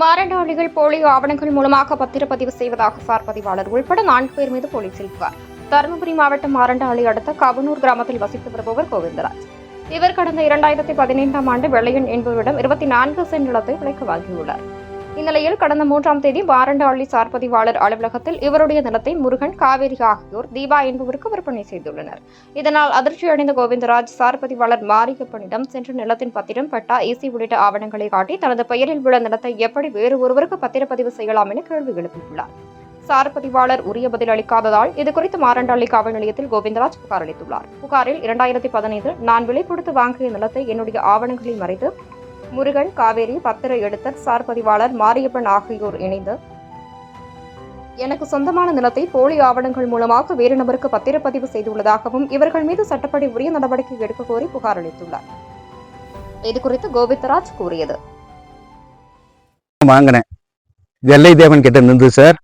மாரண்டாளிகள் polio ஆவணங்கள் மூலமாக பத்திரப்பதிவு செய்வதாக சார் பதிவாளர் உள்பட நான்கு பேர் மீது போலீசில் புகார் தருமபுரி மாவட்டம் மாரண்டாளி அடுத்த கவனூர் கிராமத்தில் வசித்து வருபவர் கோவிந்தராஜ். இவர் கடந்த இரண்டாயிரத்தி பதினைந்தாம் ஆண்டு வெள்ளையன் என்பவரிடம் இருபத்தி நான்கு சென்ட் நிலத்தை விலைக்கு வாங்கியுள்ளார். இந்நிலையில் கடந்த மூன்றாம் தேதி வாரண்டாள்ளி சார் பதிவாளர் அலுவலகத்தில் இவருடைய நிலத்தை முருகன் காவேரி ஆகியோர் தீபா என்பவருக்கு விற்பனை செய்துள்ளனர். இதனால் அதிர்ச்சியடைந்த கோவிந்தராஜ் சார் பதிவாளர் மாரியப்பனிடம் சென்று நிலத்தின் பத்திரம் பட்டா ஏசி உள்ளிட்ட ஆவணங்களை காட்டி தனது பெயரில் உள்ள நிலத்தை எப்படி வேறு ஒருவருக்கு பத்திரப்பதிவு செய்யலாம் என கேள்வி எழுப்பியுள்ளார். சார் பதிவாளர் உரிய பதில் அளிக்காததால் இதுகுறித்து மாரண்டாளி காவல் நிலையத்தில் கோவிந்தராஜ் புகார் அளித்துள்ளார். புகாரில் இரண்டாயிரத்தி பதினைந்தில் நான் விலை கொடுத்து வாங்கிய நிலத்தை என்னுடைய ஆவணங்களில் மறைத்து முருகன் காவேரி பத்திர எழுத்தர் சார் பதிவாளர் மாரியப்பன் ஆகியோர் இணைந்து எனக்கு சொந்தமான நிலத்தை போலி ஆவணங்கள் மூலமாக வேறு நபருக்கு பத்திரப்பதிவு செய்துள்ளதாகவும் இவர்கள் மீது சட்டப்படி உரிய நடவடிக்கை எடுக்க கோரி புகார் அளித்துள்ளார். இதுகுறித்து கோவிந்தராஜ் கூறியது. வாங்கினேன். வெள்ளை தேவன் கிட்ட நின்று சார்.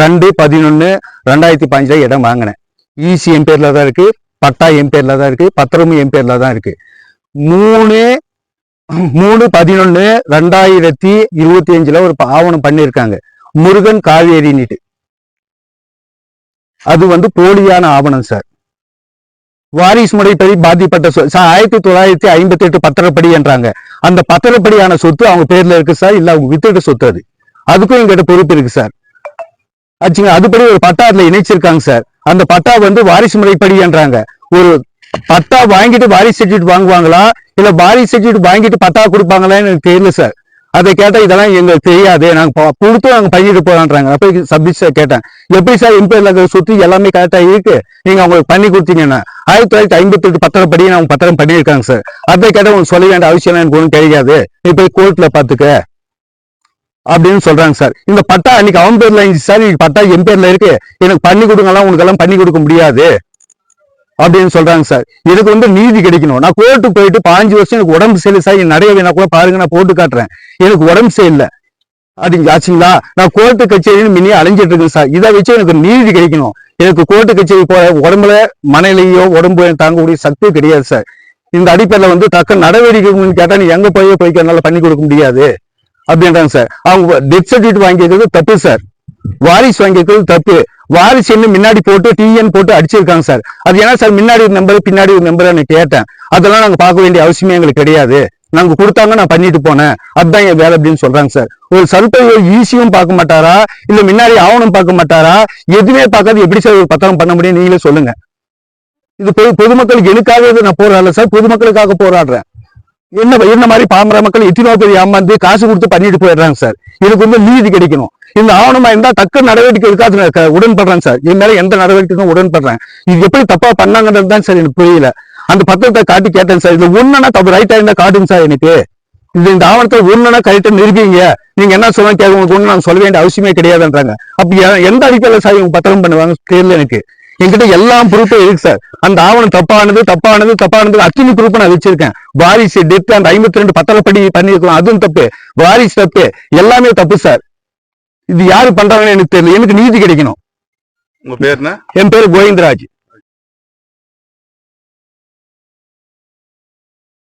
ரெண்டு பதினொன்று ரெண்டாயிரத்தி பதினஞ்சுல இடம் வாங்கினேன். ஈசி என் பேர்ல தான் இருக்கு பட்டா என் பேர்ல தான் இருக்கு பத்திரமும் என் பேர்ல தான் இருக்கு. மூணு மூணு பதினொன்று ரெண்டாயிரத்தி இருபத்தி அஞ்சுல ஒரு ஆவணம் பண்ணியிருக்காங்க முருகன் காவேரின்னுட்டு அது வந்து போலியான ஆவணம் சார். வாரிசு முறைப்படி பாதிப்பட்ட சொ- சார் ஆயிரத்தி தொள்ளாயிரத்தி ஐம்பத்தி எட்டு பத்திரப்படி என்றாங்க. அந்த பத்திரப்படியான சொத்து அவங்க பேர்ல இருக்கு சார். இல்ல அவங்க வித்துட்ட சொத்து அது. அதுக்கும் எங்கிட்ட பொறுப்பு இருக்கு சார். ஆச்சுங்க அதுபடி ஒரு பட்டா அதுல இணைச்சிருக்காங்க சார். அந்த பட்டா வந்து வாரிசு முறைப்படி என்றாங்க. ஒரு பட்டா வாங்கிட்டு வாரி சர்டிஃபிகேட் வாங்குவாங்களா? இல்ல வாரி சர்டிஃபிகேட் வாங்கிட்டு பட்டா கொடுப்பாங்களான்னு எனக்கு தெரியல சார் அதை கேட்டா இதெல்லாம் எங்களுக்கு தெரியாது. நாங்க கொடுத்து நாங்க பண்ணிட்டு போறான்றாங்க அப்ப சப்மிட் சார் கேட்டேன். எப்படி சார் என் சுற்றி எல்லாமே கரெக்டா இருக்கு? நீங்க அவங்களுக்கு பண்ணி கொடுத்தீங்கன்னா ஆயிரத்தி தொள்ளாயிரத்தி ஐம்பத்தி எட்டு பத்திரப்படி அவங்க பத்திரம் பண்ணியிருக்காங்க சார் அதை கேட்டால் உங்களுக்கு சொல்ல வேண்டிய அவசியம் எனக்கு ஒன்றும் கிடையாது நீ போய் கோர்ட்ல பாத்துக்க. அப்படின்னு சொல்றாங்க சார் இந்த பட்டா அன்னைக்கு அவன் பேர்ல இருந்துச்சு சார் இன்னைக்கு பட்டா என் பேர்ல இருக்கு. எனக்கு பண்ணி கொடுங்கலாம் உனக்கு எல்லாம் பண்ணி கொடுக்க முடியாது. அப்படின்னு சொல்றாங்க சார். எனக்கு வந்து நீதி கிடைக்கணும். நான் கோர்ட்டு போயிட்டு பாஞ்சு வருஷம் எனக்கு உடம்பு சரியில்லை சார். என் நிறைய வேணா கூட பாருங்க நான் போட்டு காட்டுறேன். எனக்கு உடம்பு சரியில்லை. அப்படிங்க ஆச்சுங்களா? நான் கோர்ட்டு கச்சேரின்னு மினி அலைஞ்சிட்டு இருக்கேன் சார். இதை வச்சு எனக்கு நீதி கிடைக்கணும். எனக்கு கோர்ட்டு கச்சேரி போற உடம்புல மனநிலையோ உடம்பு தாங்கக்கூடிய சக்தி கிடையாது சார். இந்த அடிப்படையில வந்து தக்க நடவடிக்கைன்னு கேட்டா நீ எங்க போய் போய்க்க பண்ணி கொடுக்க முடியாது. அப்படின்றாங்க சார். அவங்க டெத் சர்டிஃபிகேட் வாங்கிக்கிறது தப்பு சார். வாரிசு வாங்கிக்கிறது தப்பு. வாரிசு முன்னாடி போட்டு டிஎன் போட்டு அடிச்சிருக்காங்க சார். அது ஏன்னா சார் முன்னாடி ஒரு நம்பர் பின்னாடி ஒரு நம்பர் நான் கேட்டேன். அதெல்லாம் நாங்க பார்க்க வேண்டிய அவசியமே எங்களுக்கு கிடையாது. நாங்க கொடுத்தாங்க நான் பண்ணிட்டு போனேன். அதுதான் என் வேலை அப்படின்னு சொல்றாங்க சார். ஒரு சல்பை ஈஸியும் பார்க்க மாட்டாரா? இல்ல முன்னாடி ஆவணம் பார்க்க மாட்டாரா? எதுவுமே பார்க்காது. எப்படி சார் ஒரு பத்திரம் பண்ண முடியும்? நீங்களே சொல்லுங்க. இது பொதுமக்களுக்கு எனக்காக நான் போராடல சார். பொதுமக்களுக்காக போராடுறேன். என்ன என்ன மாதிரி பாமர மக்கள் எத்தனோ பேர் ஏமாந்து காசு கொடுத்து பண்ணிட்டு போயிடுறாங்க சார். எனக்கு வந்து நீதி கிடைக்கணும். இந்த ஆவணமா இருந்தா தக்க நடவடிக்கை இருக்காது நான் உடன்படுறேன் சார். என் மேல எந்த நடவடிக்கைக்கும் உடன்படுறேன். இது எப்படி தப்பா பண்ணாங்கன்றது தான் சார் எனக்கு புரியல. அந்த பத்திரத்தை காட்டி கேட்டேன் சார். இது ஒண்ணுனா தப்பு ரைட்டா இருந்தா காட்டுங்க சார் எனக்கு. இது இந்த ஆவணத்தை ஒண்ணுனா கரெக்டா நிரூபிங்க. நீங்க என்ன சொல்ல கேட்க உங்களுக்கு ஒண்ணு நான் சொல்ல வேண்டிய அவசியமே கிடையாதுன்றாங்க. அப்படி எந்த அடிப்படையில சார் இவங்க பத்திரம் பண்ணுவாங்க தெரியல எனக்கு. என்கிட்ட எல்லா ப்ரூஃபும் இருக்கு சார். அந்த ஆவணம் தப்பானது தப்பானது தப்பானது அத்தனை ப்ரூஃப் நான் வச்சிருக்கேன். வாரிசு டெத் அந்த ஐம்பத்தி ரெண்டு பத்திரப்படி பண்ணிருக்கோம் அதுவும் தப்பு. வாரிசு தப்பு. எல்லாமே தப்பு சார். இது யாரு பண்றாங்கன்னு எனக்கு தெரியல. எனக்கு நீதி கிடைக்கணும். உங்க பேர் என்ன? என் பேரு கோவிந்தராஜ்.